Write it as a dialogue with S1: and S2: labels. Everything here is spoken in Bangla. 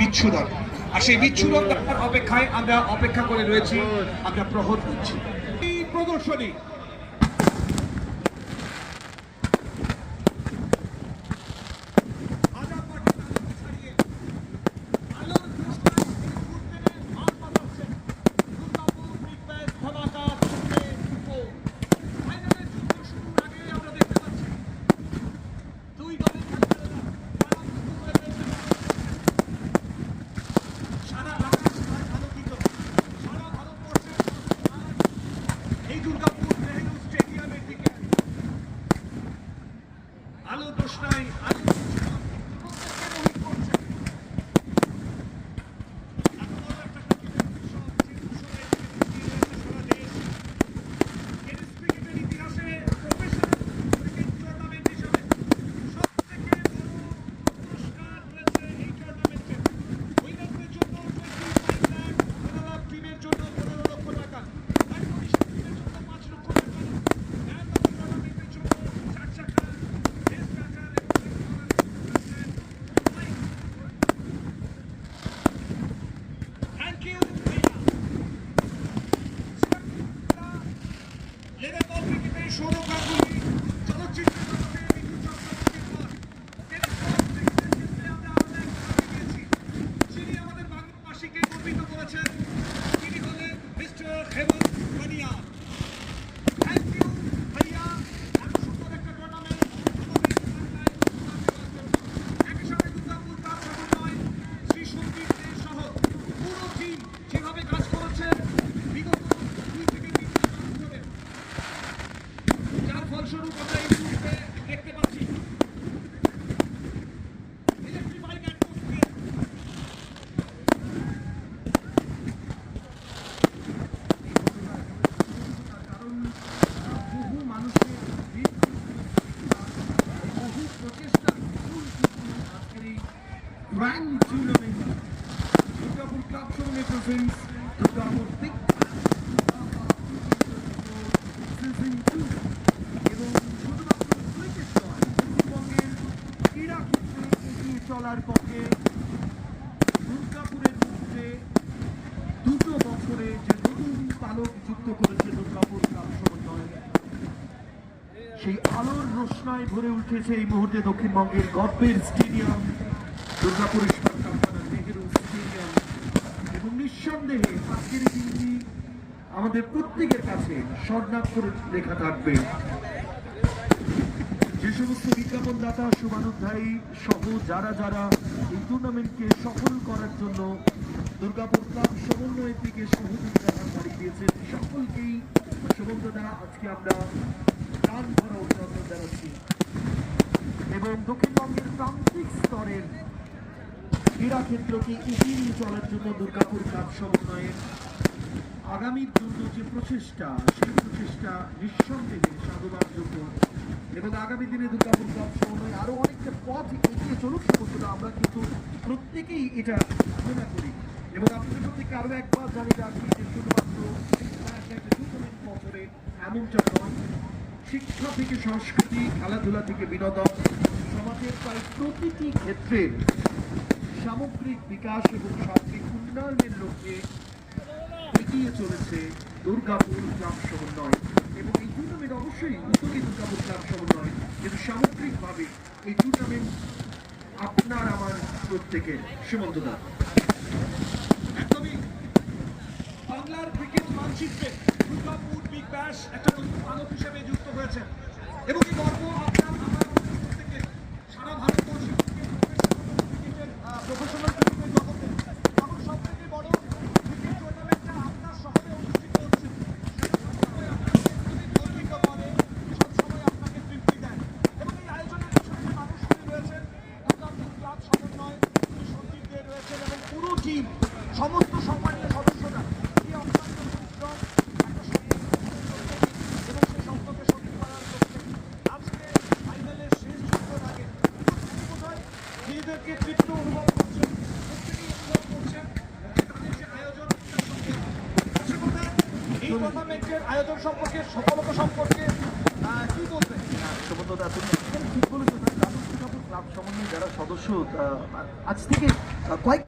S1: বিচ্ছুরণ। আর সেই বিচ্ছুরণ অপেক্ষায় আমরা অপেক্ষা করে রয়েছি আমরা প্রহর করছি। এই প্রদর্শনী গ্র্যান্ড টুর্নামেন্ট দুর্গাপুর ক্লাব সমন্বয় presents Durgapur big season two এবং শুধুমাত্র ক্রিকেট নয় পশ্চিমবঙ্গের ক্রীড়া ক্ষেত্রে এগিয়ে চলার পথে দুর্গাপুরের মধ্যে দুটো বছরে যে নতুন পালক যুক্ত করেছে দুর্গাপুর ক্লাব সমন্বয় সেই আলোর রোশনায় ভরে উঠেছে এই মুহূর্তে দক্ষিণবঙ্গের গর্বের স্টেডিয়াম। দুর্গাপুর এবং নিঃসন্দেহে আজকের দিনটি আমাদের প্রত্যেকের কাছে স্বর্ণাক্ষরে লেখা থাকবে। যে সমস্ত বিজ্ঞাপনদাতা, শুভানুধ্যায়ী সহ যারা যারা এই টুর্নামেন্টকে সফল করার জন্য দুর্গাপুর ক্লাব সমন্বয়ের দিকে সহযোগিতা বাড়ি দিয়েছেন, সকলকেই শুভন্তদা আজকে আমরা প্রাণ ভরা অভিনন্দন জানাচ্ছি। এবং দক্ষিণবঙ্গের প্রান্তিক স্তরের ক্রীড়া ক্ষেত্রকে এগিয়ে নিয়ে চলার জন্য দুর্গাপুর ক্লাব সমন্বয়ের আগামীর জন্য যে প্রচেষ্টা, সেই প্রচেষ্টা নিঃসন্দেহে সাধুবাদযোগ্য এবং আগামী দিনে দুর্গাপুর ক্লাব সমন্বয় আরও অনেকটা পথ এগিয়ে চলুক সমস্ত আমরা কিন্তু প্রত্যেকেই এটা কামনা করি। এবং আপনাদের প্রত্যেককে আরও একবার জানিয়ে রাখি যে শুধুমাত্র বছরে এমনটা নয়, শিক্ষা থেকে সংস্কৃতি, খেলাধুলা থেকে বিনোদন, সমাজের প্রায় প্রতিটি ক্ষেত্রের সামগ্রিক বিকাশ এবং সার্বিক উন্নয়নের লক্ষ্যে এগিয়ে চলেছে দুর্গাপুর ক্লাব সমন্বয়। এবং এই টুর্নামেন্ট অবশ্যই উদ্যোগী দুর্গাপুর ক্লাব সমন্বয়। কিন্তু সামগ্রিকভাবে এই টুর্নামেন্ট আপনার, আমার প্রত্যেকের। সীমন্তদা একদমই বাংলার ক্রিকেট মানচিত্রে দুর্গাপুর বিগ ব্যাশ একটা নতুন মানব হিসেবে যুক্ত হয়েছে। এবং এই গর্ব আপনার আমার প্রত্যেকের সারা ভারতবর্ষে ক্রিকেটের প্রফেশনাল ক্রিকেটের জগতে এখন সব থেকে বড় ক্রিকেট টুর্নামেন্টটা আপনার শহরে অনুষ্ঠিত হচ্ছে সেটা সবসময় আপনাকে গর্বিত করে সবসময় আপনাকে তৃপ্তি দেয় এবং এই আয়োজনের পিছনে যে মানুষগুলি রয়েছেন দুর্গাপুর ক্লাব সমন্বয় সন্দীপ দে রয়েছেন এবং পুরো টিম সমস্ত সম্মানীয় সদস্যরা এই অত্যন্ত পরিশ্রম একটা সম্পর্ক এবং সেই সম্পর্কে সত্যি করার লক্ষ্যে আজকে ফাইনালের শেষ যুদ্ধের আগে প্রত্যেকেই বোধহয় নিজেদেরকে তৃপ্ত অনুভব করছেন প্রত্যেকেই অনুভব করছেন। তাদের আয়োজন এই টুর্নামেন্টের আয়োজন সম্পর্কে, সফলতা সম্পর্কে কি বলবেন?
S2: তুমি ঠিক বলেছ। ক্লাব সমন্বয় যারা সদস্য আজ থেকে কয়েক